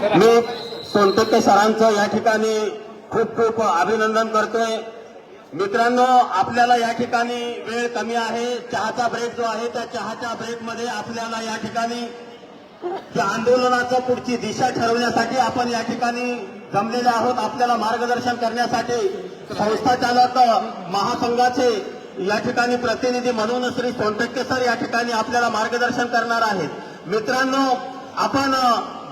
मी सोनटक्के सरांचं या ठिकाणी खूप खूप अभिनंदन करतोय. मित्रांनो आपल्याला या ठिकाणी वेळ कमी आहे. चहाचा ब्रेक जो आहे त्या चहाच्या ब्रेकमध्ये आपल्याला या ठिकाणी त्या आंदोलनाचं पुढची दिशा ठरवण्यासाठी आपण या ठिकाणी जमलेले आहोत. आपल्याला मार्गदर्शन करण्यासाठी संस्था चालक महासंघाचे या ठिकाणी प्रतिनिधी म्हणून श्री सोनटक्के सर या ठिकाणी आपल्याला मार्गदर्शन करणार आहेत. मित्रांनो आपण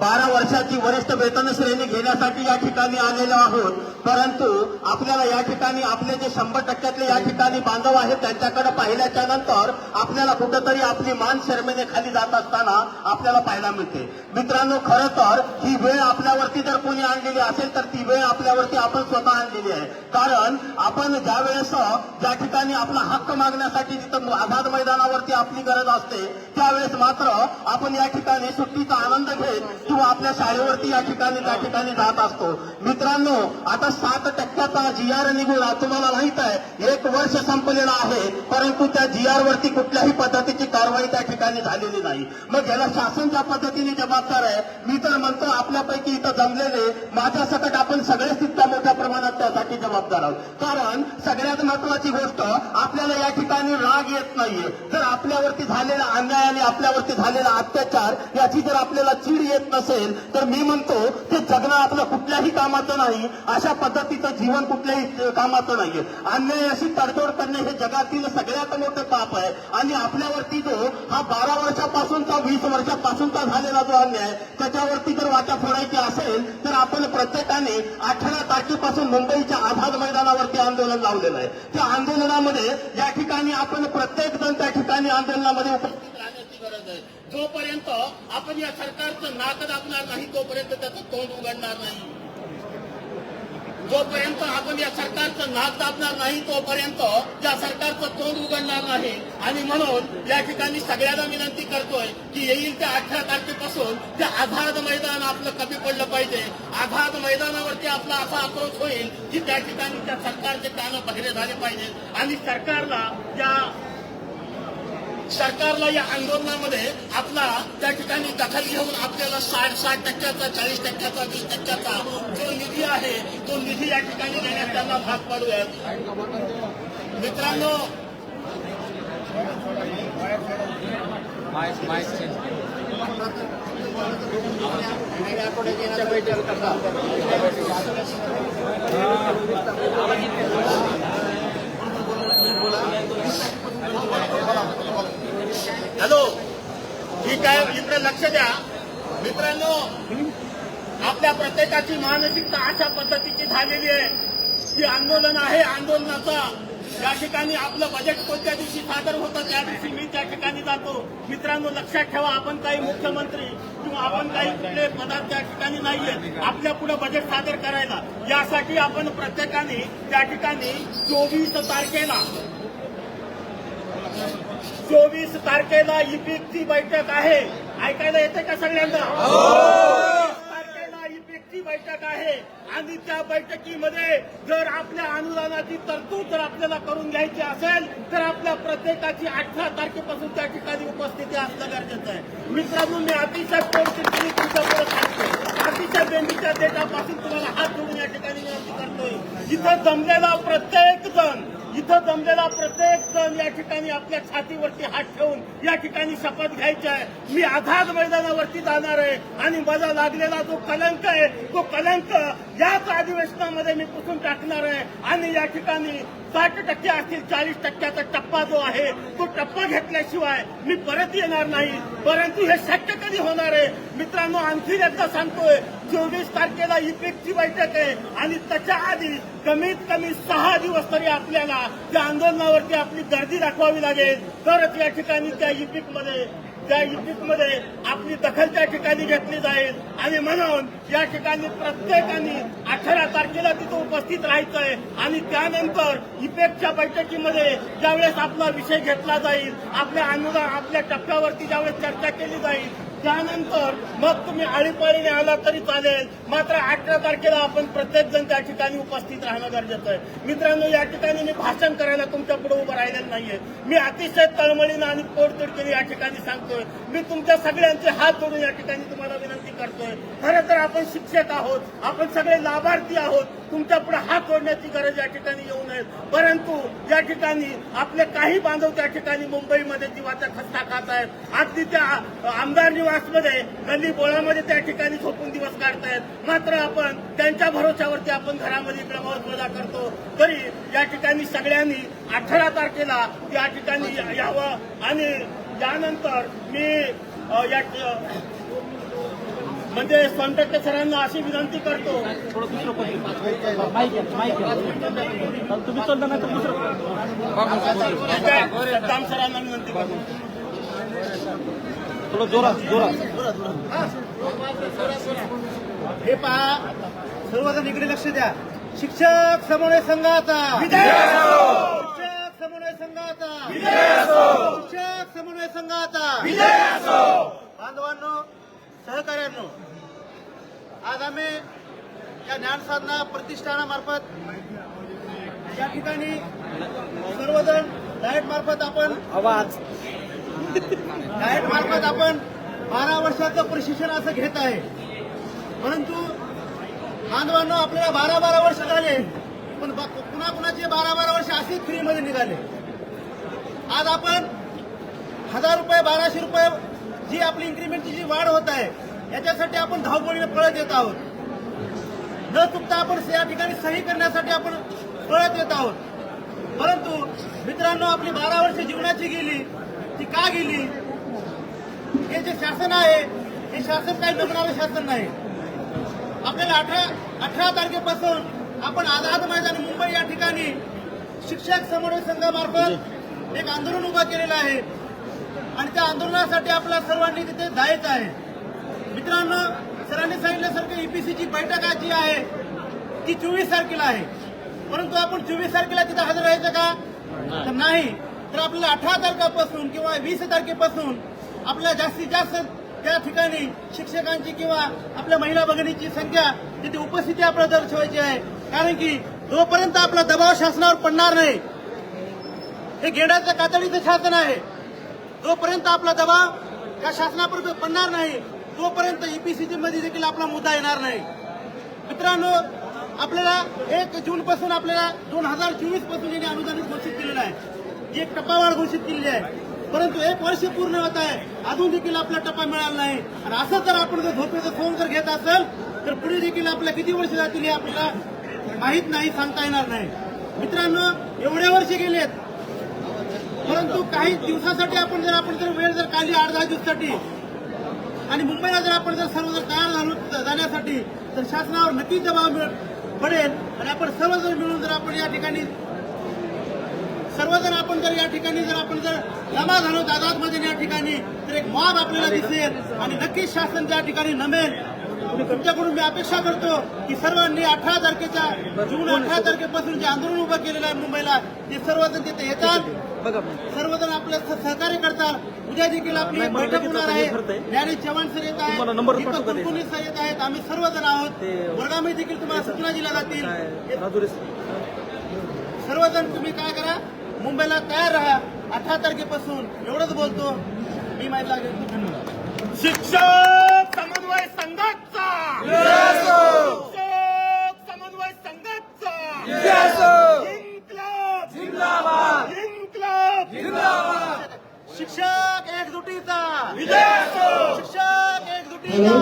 बारा वर्षाची वरिष्ठ वेतन श्रेणी घेण्यासाठी या ठिकाणी आलेलो आहोत. परंतु आपल्याला या ठिकाणी आपले जे शंभर टक्क्यातले या ठिकाणी बांधव आहेत त्यांच्याकडे पाहिल्याच्या नंतर आपल्याला कुठंतरी आपली मान शर्मेने खाली जात असताना आपल्याला पाहायला मिळते. मित्रांनो खरं तर ही वेळ आपल्यावरती जर कोणी आणलेली असेल तर ती वेळ आपल्यावरती आपण स्वतः आणलेली आहे. कारण आपण ज्या वेळेस ज्या ठिकाणी आपला हक्क मागण्यासाठी जिथं आझाद मैदानावरती आपली गरज असते त्यावेळेस मात्र आपण या ठिकाणी सुट्टीचा आनंद घेत किंवा आपल्या शाळेवरती या ठिकाणी त्या ठिकाणी जात असतो. मित्रांनो आता सात टक्क्याचा जी आर निघून तुम्हाला माहीत आहे एक वर्ष संपलेला आहे परंतु त्या जी आर वरती कुठल्याही पद्धतीची कारवाई त्या ठिकाणी झालेली नाही. मग याला शासन ज्या पद्धतीने जबाबदार आहे. मी तर म्हणतो आपल्यापैकी इथं जमलेले माझ्या सकट आपण सगळेच तितक्या मोठ्या प्रमाणात त्यासाठी जबाबदार आहोत. कारण सगळ्यात महत्वाची गोष्ट आपल्याला या ठिकाणी राग येत नाहीये. जर आपल्यावरती झालेला अन्याय आणि आपल्यावरती झालेला अत्याचार याची जर आपल्याला चीड येत नाही असेल तर मी म्हणतो ते जगणं आपलं कुठल्याही कामाचं नाही. अशा पद्धतीचं जीवन कुठल्याही कामाचं नाहीये. अन्याय अशी तडजोड करणे हे जगातील सगळ्यात मोठं पाप आहे. आणि आपल्यावरती जो हा बारा वर्षापासूनचा वीस वर्षापासूनचा झालेला जो अन्याय त्याच्यावरती जर वाटा फोडायची असेल तर आपण प्रत्येकाने अठरा तारखेपासून मुंबईच्या आझाद मैदानावरती आंदोलन लावलेलं आहे. त्या आंदोलनामध्ये या ठिकाणी आपण प्रत्येक जण त्या ठिकाणी आंदोलनामध्ये उपस्थित गरज आहे. जोपर्यंत आपण या सरकारचं नाक दाबणार नाही तोपर्यंत त्याचं तोंड उघडणार नाही. जोपर्यंत आपण या सरकारचं नाक दाबणार नाही तोपर्यंत या सरकारचं तोंड उघडणार नाही. आणि म्हणून या ठिकाणी सगळ्यांना विनंती करतोय की येईल त्या अठरा तारखेपासून ते आझाद मैदान आपलं कमी पडलं पाहिजे. आझाद मैदानावरती आपला असा आक्रोश होईल की त्या ठिकाणी त्या सरकारचे कानं बहिरे झाले पाहिजे आणि सरकारला या सरकारला या आंदोलनामध्ये आपला त्या ठिकाणी दखल घेऊन आपल्याला साठ साठ टक्क्याचा चाळीस टक्क्याचा वीस टक्क्याचा जो निधी आहे तो निधी या ठिकाणी देण्यास त्यांना भाग पाडूयात. मित्रांनो हॅलो ठीक आहे इकडे लक्ष द्या. मित्रांनो आपल्या प्रत्येकाची मानसिकता अशा पद्धतीची झालेली आहे. की आंदोलन आहे आंदोलनाचा. या ठिकाणी आपलं बजेट कोणत्या दिवशी सादर होतं त्या दिवशी मी त्या ठिकाणी जातो. मित्रांनो लक्षात ठेवा आपण काही मुख्यमंत्री किंवा आपण काही कुठले पदार्थ त्या ठिकाणी नाहीये. आपल्या पुढे बजेट सादर करायला. यासाठी आपण प्रत्येकाने त्या ठिकाणी चोवीस तारखेला चोवीस तारखेला इपिकची बैठक आहे. ऐकायला येते का सगळ्यांना? तारखेला इपिकची बैठक आहे. आणि त्या बैठकीमध्ये जर आपल्या अनुदानाची तरतूद जर आपल्याला करून घ्यायची असेल तर आपल्या प्रत्येकाची अठरा तारखेपासून त्या ठिकाणी उपस्थिती असणं गरजेचं आहे. मित्रांनो मी अतिशय पोटतिडकीने तुमच्यापुढे सांगतो. अतिशय बेंबीच्या देशापासून तुम्हाला हात जोडून या ठिकाणी विनंती करतोय. इथं जमलेला प्रत्येक जण इथं जमलेला प्रत्येक जण या ठिकाणी आपल्या छातीवरती हात ठेवून या ठिकाणी शपथ घ्यायची आहे. मी आझाद मैदानावरती जाणार आहे आणि माझा लागलेला जो कलंक आहे तो कलंक याच अधिवेशनामध्ये मी पुसून टाकणार आहे. आणि या ठिकाणी साठ टक्के असतील चाळीस टक्क्याचा टप्पा जो आहे तो टप्पा घेतल्याशिवाय मी परत येणार नाही. परंतु हे शक्य कधी होणार आहे? मित्रांनो आणखी एकदा सांगतोय चोवीस तारखेला इपिकची बैठक आहे आणि त्याच्या आधी कमीत कमी सहा दिवस तरी आपल्याला त्या आंदोलनावरती आपली गर्दी दाखवावी लागेल. तरच या ठिकाणी त्या इपिकमध्ये त्या मध्ये आपली दखल त्या ठिकाणी घेतली जाईल. आणि म्हणून या ठिकाणी प्रत्येकाने अठरा तारखेला तिथं उपस्थित राहायचं आहे आणि त्यानंतर इपेकच्या बैठकीमध्ये ज्यावेळेस आपला विषय घेतला जाईल आपल्या अनुदान आपल्या टप्प्यावरती ज्यावेळेस चर्चा केली जाईल त्यानंतर मग तुम्ही आळीपाळीने आला तरी चालेल. मात्र अठरा तारखेला आपण प्रत्येक जण त्या ठिकाणी उपस्थित राहणं गरजेचं आहे. मित्रांनो या ठिकाणी मी भाषण करायला तुमच्यापुढे उभं राहिलेलं नाहीये. मी अतिशय तळमळीनं आणि पोटतिडकीने या ठिकाणी सांगतोय. मी तुमच्या सगळ्यांचे हात जोडून या ठिकाणी तुम्हाला विनंती करतोय. खरं तर आपण शिक्षक आहोत. आपण सगळे लाभार्थी आहोत. तुमच्यापुढे हात जोडण्याची गरज या ठिकाणी येऊ नये. परंतु या ठिकाणी आपले काही बांधव त्या ठिकाणी मुंबईमध्ये जीवाचा खस्ता खात आहेत. अगदी त्या आमदार निवासमध्ये गल्ली बोळामध्ये त्या ठिकाणी झोपून दिवस काढतायत. मात्र आपण त्यांच्या भरोशावरती आपण घरामध्ये इकडे मौजमजा करतो. तरी या ठिकाणी सगळ्यांनी अठरा तारखेला या ठिकाणी यावं आणि यानंतर मी या म्हणजे सोनटक्के सरांना अशी विनंती करतो. तुम्ही सद्दाम सरांना विनंती करतो. थोडं जोरात जोरात. हे पहा सर्वजण इकडे लक्ष द्या. शिक्षक समन्वय संघाचा. विजय असो! शिक्षक समन्वय संघाचा. शिक्षक समन्वय संघाचा विजय असो! बांधवांनो सहकार्यांनो आज आम्ही या ज्ञानसाधना प्रतिष्ठानामार्फत या ठिकाणी सर्वजण डायट मार्फत आपण आवाज. डायट मार्फत आपण बारा वर्षाचं प्रशिक्षण असं घेत आहे. परंतु बांधवांनो आपल्याला बारा बारा वर्ष झाले पण कुणा कुणाचे बारा बारा वर्ष असेच फ्रीमध्ये निघाले. आज आपण हजार रुपये बाराशे रुपये जी आपली इन्क्रीमेंटची जी वाढ होत आहे याच्यासाठी आपण धावपळीने पळत येत आहोत. न चुकता आपण या ठिकाणी सही करण्यासाठी आपण पळत येत आहोत. परंतु मित्रांनो आपली बारा वर्ष जीवनाची गेली ती का गेली? हे जे शासन आहे हे शासन काही बघणारं शासन नाही. आपल्याला अठरा अठरा तारखेपासून आपण आझाद मैदान मुंबई या ठिकाणी शिक्षक समन्वय संघामार्फत एक आंदोलन उभं केलेलं आहे. आंदोलनासाठी आपल्या सर्वांनी तिथे जायचं आहे. मित्रांनो सरांनी सांगितल्यासारखं ईपीसीची बैठक आज जी आहे ती चोवीस तारखेला आहे. परंतु आपण चोवीस तारखेला तिथे हजर राहायचं का? तर नाही. तर आपल्याला अठरा तारखेपासून किंवा वीस तारखेपासून आपल्या जास्तीत जास्त त्या ठिकाणी शिक्षकांची किंवा आपल्या महिला भगिनीची संख्या तिथे उपस्थिती आपल्याला दर्शवायची आहे. कारण की जोपर्यंत आपला दबाव शासनावर पडणार नाही हे गेडाचं कातडीचं शासन आहे. जोपर्यंत आपला दबाव या शासनापर्यंत पडणार नाही तोपर्यंत ईपीसीसी मध्ये देखील आपला मुद्दा येणार नाही. मित्रांनो आपल्याला एक जून पासून आपल्याला दोन हजार चोवीसपासून यांनी अनुदानित घोषित केलेलं आहे. जी एक टप्पावाढ घोषित केलेली आहे. परंतु एक वर्ष पूर्ण होत आहे. अजून देखील आपला टप्पा मिळाला नाही. आणि असं जर आपण जर झोपेचं फोन जर घेत असेल तर पुढे देखील आपल्या किती वर्ष जातील हे आपल्याला माहीत नाही सांगता येणार नाही. मित्रांनो एवढे वर्ष गेलेत. परंतु काही दिवसासाठी आपण जर आपण जर वेळ जर काढली आठ दहा दिवसासाठी आणि मुंबईला जर आपण जर सर्व जर तयार झालो जाण्यासाठी तर शासनावर नक्कीच दबाव पडेल. आणि आपण सर्वजण मिळून जर आपण या ठिकाणी सर्वजण आपण जर या ठिकाणी जर आपण जर जमा झालो दादामध्ये या ठिकाणी तर एक मॉब आपल्याला दिसेल. आणि नक्कीच शासन त्या ठिकाणी नमेल मी तुमच्याकडून मी अपेक्षा करतो की सर्वांनी अठरा तारखेच्या जून अठरा तारखेपासून जे आंदोलन उभं केलेलं आहे मुंबईला ते सर्वजण तिथे येतात. बघा. सर्वजण आपल्या स- सहकार्य करतात. उद्या देखील आपली एक नाही, मला बैठक लगेच होणार आता आहे. हे ठरतंय. ज्ञानेश चव्हाण सर येत तुम्हाला आहेत नंबर दीपक पाठवू का ते? कुलकर्णी सर येत आहेत. आम्ही सर्वजण आहोत. ते- वर्गामध्ये देखील तुम्हाला सूचना दिल्या जातील. काय सर्वजण तुम्ही काय करा? मुंबईला तयार राहा. अठरा तारखेपासून एवढंच बोलतो. मी माहिती लागेल. धन्यवाद. शिक्षक समन्वय संघाचा! शिक्षक समन्वय संघाचा! शिक्षक एकजुटीचा! शिक्षक एकजुटीचा!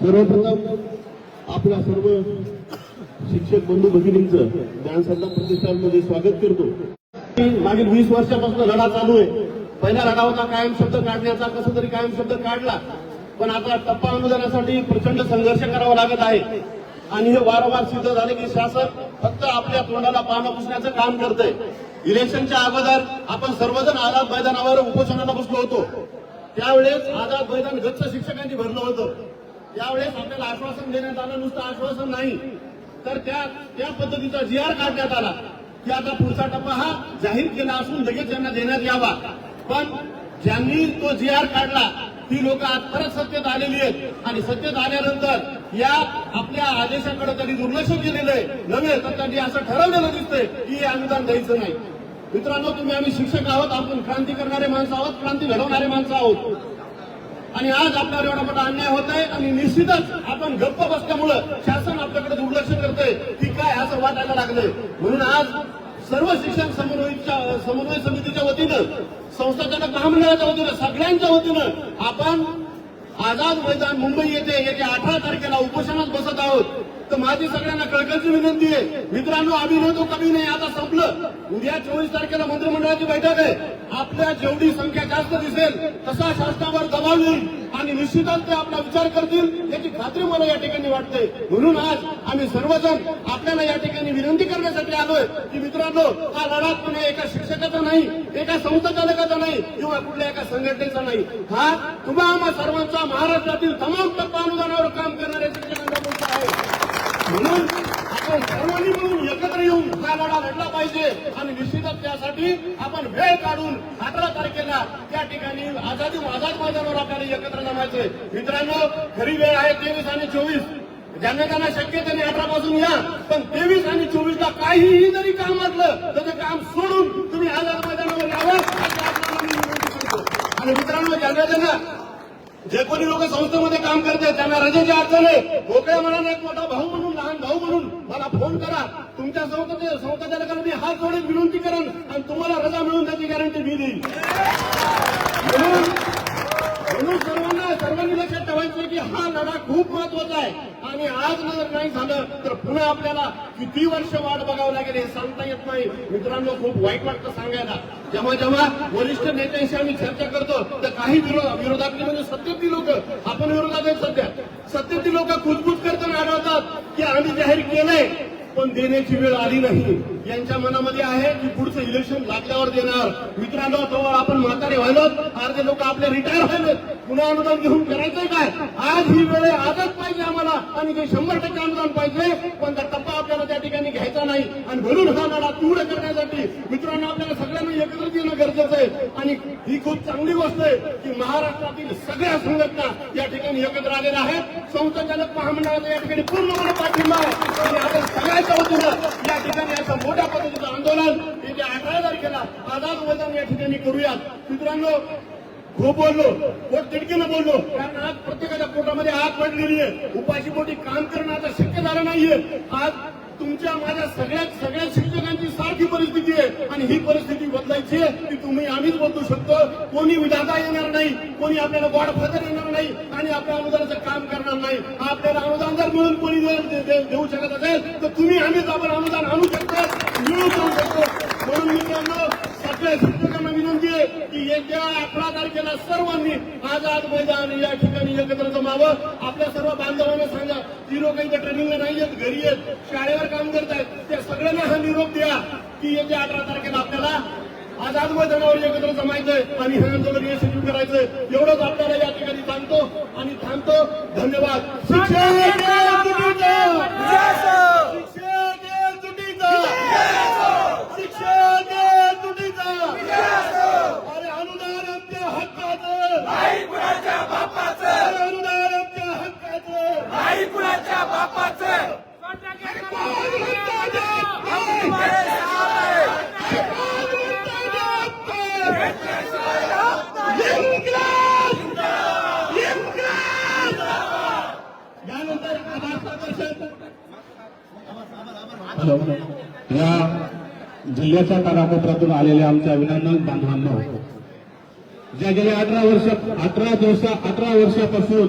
सर्वप्रथम आपल्या सर्व शिक्षक बंधू भगिनींचं ज्ञानसाधना प्रतिष्ठानमध्ये स्वागत करतो. मागील वीस वर्षापासून लढा चालू आहे. पहिला लढा होता कायम शब्द काढण्याचा कसा तरी कायम शब्द काढला. पण आता टप्पा अनुदानासाठी प्रचंड संघर्ष करावा लागत आहे. आणि हे वारंवार सिद्ध झाले की शासन फक्त आपल्या तोंडाला पानं पुसण्याचं काम करतंय. इलेक्शनच्या अगोदर आपण सर्वजण आझाद मैदानावर उपोषणाला बसलो होतो. त्यावेळेस आझाद मैदान गच्च शिक्षकांनी भरलं होतं. त्यावेळेस आपल्याला आश्वासन देण्यात आलं नुसतं आश्वासन नाही. तर त्या त्या पद्धतीचा जी आर काढण्यात आला. की आता पुढचा टप्पा हा जाहीर केला असून लगेच त्यांना देण्यात यावा. पण ज्यांनी तो जी आर काढला ही लोक आज परत सत्तेत आलेली आहेत. आणि सत्तेत आल्यानंतर या आपल्या आदेशाकडे त्यांनी दुर्लक्ष केलेलं आहे. नव्हे तर त्यांनी असं ठरवलेलं दिसतंय की हे अनुदान द्यायचं नाही. मित्रांनो तुम्ही आम्ही शिक्षक आहोत आपण क्रांती करणारे माणसं आहोत क्रांती घडवणारे माणसं आहोत. आणि आज आपल्यावर एवढा मोठा अन्याय होत आहे आणि निश्चितच आपण गप्प बसल्यामुळं शासन आपल्याकडे दुर्लक्ष करतंय. की काय असं वाटायला लागलंय. म्हणून आज सर्व शिक्षण समन्वय समन्वय समितीच्या वतीनं संस्थाचालक महामंडळाच्या वतीनं सगळ्यांच्या वतीनं आपण आझाद मैदान मुंबई येथे येत्या अठरा तारखेला उपोषणात बसत आहोत. तर माझी सगळ्यांना कळकळची विनंती आहे. मित्रांनो आम्ही नव्हतो कमी नाही. आता संपलं. उद्या चोवीस तारखेला मंत्रिमंडळाची बैठक आहे. आपल्या जेवढी संख्या जास्त दिसेल तसा शासनावर दबाव येईल आणि निश्चितच ते आपला विचार करतील याची खात्री मला या ठिकाणी वाटते. म्हणून आज आम्ही सर्वजण आपल्याला या ठिकाणी विनंती करण्यासाठी आलोय की मित्रांनो हा लढा पुणे एका शिक्षकाचा नाही एका संस्थाचालकाचा नाही किंवा कुठल्या एका संघटनेचा नाही. हा तुम्हा आम्हा सर्वांचा महाराष्ट्रातील तमाम टप्पा अनुदानावर काम करणाऱ्या शिक्षकांचा मुद्दा आहे म्हणून आपण सर्वांनी मिळून एकत्र येऊन हा लढा लढला पाहिजे. आणि निश्चितच त्यासाठी आपण वेळ काढून अकरा तारखेला त्या ठिकाणी आझादी आझाद मैदानावर आपल्याला एकत्र जमायचे मित्रांनो खरी वेळ आहे तेवीस आणि चोवीस. ज्यांना त्यांना शक्य त्यांनी अठरा पासून या. पण तेवीस आणि चोवीसला काहीही जरी काम असलं तर ते काम सोडून तुम्ही आझाद मैदानावर यावं. आणि मित्रांनो ज्यांना त्यांना जे कोणी लोक संस्थेमध्ये काम करतात त्यांना रजेची अडचण आहे मोकळ्या मनाने एक मोठा भाऊ म्हणून लहान भाऊ म्हणून मला फोन करा. तुमच्या संस्थेचे संस्थाचालकाला मी हात जोडून विनंती करेन आणि तुम्हाला रजा मिळून त्याची गॅरंटी मी देईन. म्हणून सर्वांना सर्वांनी लक्षात ठेवायचं की हा लढा खूप महत्त्वाचा आहे. आणि आज जर नाही झालं तर पुन्हा आपल्याला किती वर्ष वाट बघावं लागेल हे सांगता येत नाही. मित्रांनो खूप वाईट वाटतं सांगायला. जेव्हा जेव्हा वरिष्ठ नेत्यांशी आम्ही चर्चा करतो तर काही विरोध विरोधातली म्हणजे सत्तेतली लोक आपण विरोधात आहेत सध्या. सत्तेतली लोक कुजबुज करताना आढळतात की आम्ही जाहीर केलंय. पण देण्याची वेळ आली नाही. यांच्या मनामध्ये आहे की पुढचं इलेक्शन लागल्यावर देणार. मित्रांनो तेव्हा आपण म्हातारे व्हायलो अर्धे लोक आपले रिटायर व्हायलेत. पुन्हा अनुदान घेऊन करायचंय काय? आज ही वेळ आहे, आजच पाहिजे आम्हाला. आणि ते शंभर टक्के अनुदान पाहिजे. पण त्या टप्पा आपल्याला त्या ठिकाणी घ्यायचा नाही. आणि म्हणून हा लढा तीव्र करण्यासाठी. मित्रांनो आपल्याला सगळ्यांना एकत्रित येणं गरजेचं आहे. आणि ही खूप चांगली गोष्ट आहे की महाराष्ट्रातील सगळ्या संघटना या ठिकाणी एकत्र आलेल्या आहेत. संस्थाचालक महामंडळाचा या ठिकाणी पूर्णपणे पाठिंबा आहे. आणि आपण सगळ्याच्या वतीनं या ठिकाणी असं मोठ्या पद्धतीचं आंदोलन येत्या अठरा तारखेला आझाद मैदान या ठिकाणी करूयात. मित्रांनो खूप बोललो. पोट तिडकीनं बोललो. कारण आज प्रत्येकाच्या पोटामध्ये आग पडलेली आहे. उपाशी पोटी काम करणं आता शक्य झालं नाहीये. आज तुमच्या माझ्या सगळ्या सगळ्या शिक्षकांची सारखी परिस्थिती आहे. आणि ही परिस्थिती बदलायची आहे. ती तुम्ही आम्हीच बदलू शकतो. कोणी विधाता येणार नाही. कोणी आपल्याला गॉडफादर येणार नाही. आणि आपल्या अनुदानाचं काम करणार नाही. आपल्याला अनुदान जर मिळून कोणी देऊ शकत असेल तर तुम्ही आम्हीच आपण अनुदान आणू शकतो. मिळू जाऊ शकतो. म्हणून मित्रांनो सगळ्या शिक्षकांना विनंती की येत्या अकरा तारखेला सर्वांनी आझाद मैदान या ठिकाणी एकत्र जमावं. आपल्या सर्व बांधवांना सांगा ती लोक इथे ट्रेनिंगला नाही आहेत घरी आहेत शाळेवर काम करतायत. त्या सगळ्यांना हा निरोप द्या की येत्या अठरा तारखेला आपल्याला आझाद मैदानावर एकत्र जमायचंय आणि हे आंदोलन यशस्वी करायचंय. एवढंच आपल्याला या ठिकाणी सांगतो आणि थांबतो. धन्यवाद. शिक्षण तुटीचं! शिक्षण तुटीचं! शिक्षण तुटीचं! अरे अनुदान आमच्या हक्काचं अरे अनुदान आमच्या हक्काचं यानंतर आभार प्रदर्शन हॅलो या जिल्ह्याच्या कानाकोपऱ्यातून आलेल्या आमच्या अभिनंदन बांधवांनो ज्या गेल्या अठरा वर्ष अठरा दिवस अठरा वर्षापासून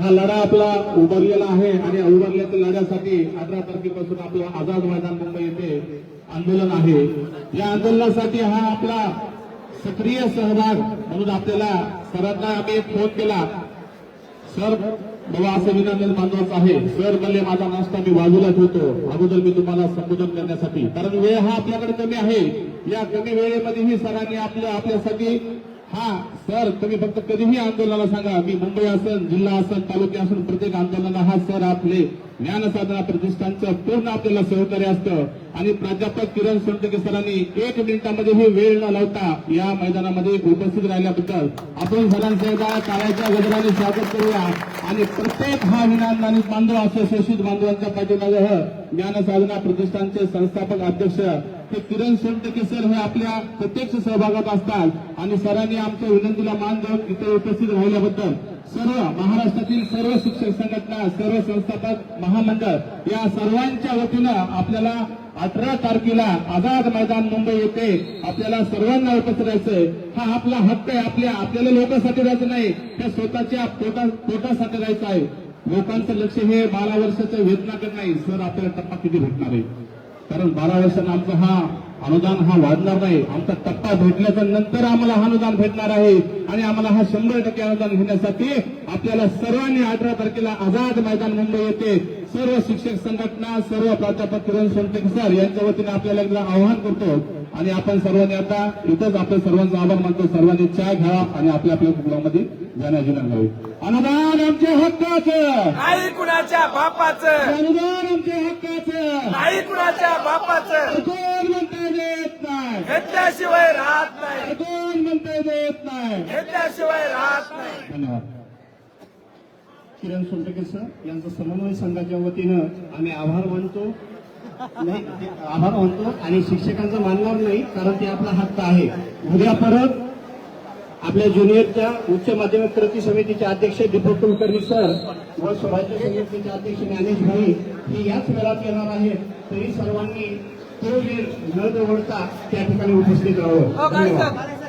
हा लढा आपला उभारलेला आहे आणि उभारल्याच्या लढ्यासाठी अठरा तारखेपासून आपलं आझाद मैदान मुंबई येथे आंदोलन आहे. या आंदोलनासाठी हा आपला सक्रिय सहभाग म्हणून आपल्याला सरांना आम्ही एक फोन केला. सर मला असं विनंदन मानवाचं आहे. सर म्हणले माझा नाश्ता मी बाजूला ठेवतो. अगोदर मी तुम्हाला संबोधन करण्यासाठी. कारण वेळ हा आपल्याकडे कमी आहे. या कमी वेळेमध्येही सरांनी आपल्या आपल्यासाठी हा सर तुम्ही फक्त कधीही आंदोलनाला सांगा. मी मुंबई असन जिल्हा असन तालुके असून प्रत्येक आंदोलनाला हा सर आपले ज्ञानसाधना प्रतिष्ठानचं पूर्ण आपल्याला सहकार्य असतं. आणि प्राध्यापक किरण सोनटके सरांनी एक मिनिटामध्ये ही वेळ न लावता या मैदानामध्ये उपस्थित राहिल्याबद्दल आपण सरांचं एकदा गजराने स्वागत करूया. आणि प्रत्येक हा विनांदानी बांधव असं शोषित बांधवांच्या पाठिंबासह ज्ञानसाधना प्रतिष्ठानचे संस्थापक अध्यक्ष ते किरण सोनटके सर हे आपल्या प्रत्यक्ष सहभागात असतात. आणि सरांनी आमच्या विनंतीला मान देऊन इथे उपस्थित राहिल्याबद्दल सर्व महाराष्ट्रातील सर्व शिक्षक संघटना सर्व संस्थापक महामंडळ या सर्वांच्या वतीनं आपल्याला अठरा तारखेला आझाद मैदान मुंबई येथे आपल्याला सर्वांना उपस्थित राहायचंय. हा आपला हक्क आहे आपल्या आपल्याला लोकांसाठी राहायचं नाही. त्या स्वतःच्या पोटासाठी राहायचं आहे. लोकांचं लक्ष हे बारा वर्षाच्या वेतनाकडे नाही. सर आपल्याला टप्पा किती भेटणार आहे? कारण बारा वर्षांना आमचा हा अनुदान हा वाढणार नाही. आमचा टप्पा भेटल्याच्या नंतर आम्हाला हा अनुदान भेटणार आहे. आणि आम्हाला हा शंभर टक्के अनुदान घेण्यासाठी आपल्याला सर्वांनी अठरा तारखेला आझाद मैदान मुंबई येथे सर्व शिक्षक संघटना सर्व प्राध्यापक किरण सोनटेक सर यांच्या वतीने आपल्याला एकदा आवाहन करतो. आणि आपण सर्वांनी आता इथंच आपल्या सर्वांचा आभार मानतो. सर्वांनी चहा घ्यावा आणि आपल्या आपल्या कुटुंबामध्ये जाण्याची घ्यावी अनुदान आमच्या हक्काचं. नाही कुणाच्या बापाचं. अनुदान आमच्या हक्काचं. नाही कुणाच्या बापाचं कोण म्हणता येत नाही घेतल्याशिवाय राहत नाही. कोण म्हणता येत नाही? घेतल्याशिवाय राहत नाही. धन्यवाद. किरण सोनटके सर यांचं समन्वय संघाच्या वतीनं आम्ही आभार मानतो. नाही ते आभार मानतो आणि शिक्षकांचं मानणार नाही कारण ते आपला हक्क आहे. उद्या परत आपल्या ज्युनियरच्या उच्च माध्यमिक कृती समितीचे अध्यक्ष दीपक कुलकर्णी सर व स्वराज्य संघटनेचे अध्यक्ष ज्ञानेश भाई हे याच वेळात येणार आहेत. तरी सर्वांनी तो वेळ न दवडता त्या ठिकाणी उपस्थित राहावं धन्यवाद